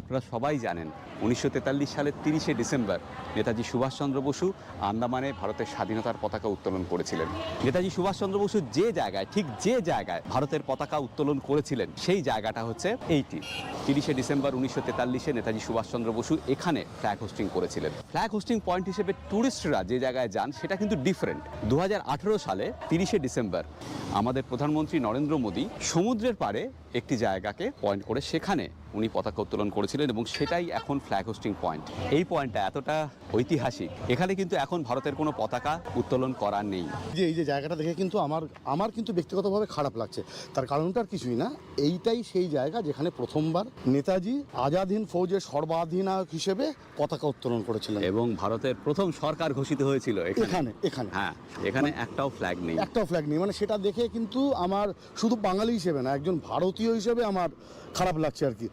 আপনারা সবাই জানেন, উনিশশো তেতাল্লিশ সালের তিরিশে ডিসেম্বর নেতাজি সুভাষচন্দ্র বসু আন্দামানে ভারতের স্বাধীনতার পতাকা উত্তোলন করেছিলেন। নেতাজি সুভাষচন্দ্র বসু যে জায়গায়, ঠিক যে জায়গায় ভারতের পতাকা উত্তোলন করেছিলেন, সেই জায়গাটা হচ্ছে এইটি। তিরিশে ডিসেম্বর উনিশশো তেতাল্লিশে নেতাজি সুভাষচন্দ্র বসু এখানে ফ্ল্যাগ হোস্টিং করেছিলেন। ফ্ল্যাগ হোস্টিং পয়েন্ট হিসেবে ট্যুরিস্টরা যে জায়গায় যান, সেটা কিন্তু ডিফারেন্ট দু হাজার আঠেরো সালে তিরিশে ডিসেম্বর আমাদের প্রধানমন্ত্রী নরেন্দ্র মোদী সমুদ্রের পাড়ে একটি জায়গাকে পয়েন্ট করে সেখানে উনি পতাকা উত্তোলন করেছিলেন এবং সেটাই এখন ফ্ল্যাগ হোস্টিং পয়েন্ট এই পয়েন্টটা এতটা ঐতিহাসিক এখানে কিন্তু এখন ভারতের কোনো পতাকা উত্তোলন করার নেই। যে এই যে জায়গাটা দেখে কিন্তু আমার আমার কিন্তু ব্যক্তিগতভাবে খারাপ লাগছে। তার কারণটা আর কিছুই না এইটাই সেই জায়গা যেখানে প্রথমবার নেতাজি আজাদিন ফৌজের সর্বাধিনায়ক হিসেবে পতাকা উত্তোলন করেছিলেন। এবং ভারতের প্রথম সরকার ঘোষিত হয়েছিল এখানে। এখানে হ্যাঁ এখানে একটাও ফ্ল্যাগ নেই। একটাও ফ্ল্যাগ নেই। মানে সেটা কিন্তু আমার শুধু বাঙালি হিসেবে না একজন ভারতীয় হিসেবে আমার খারাপ লাগছে আর কি।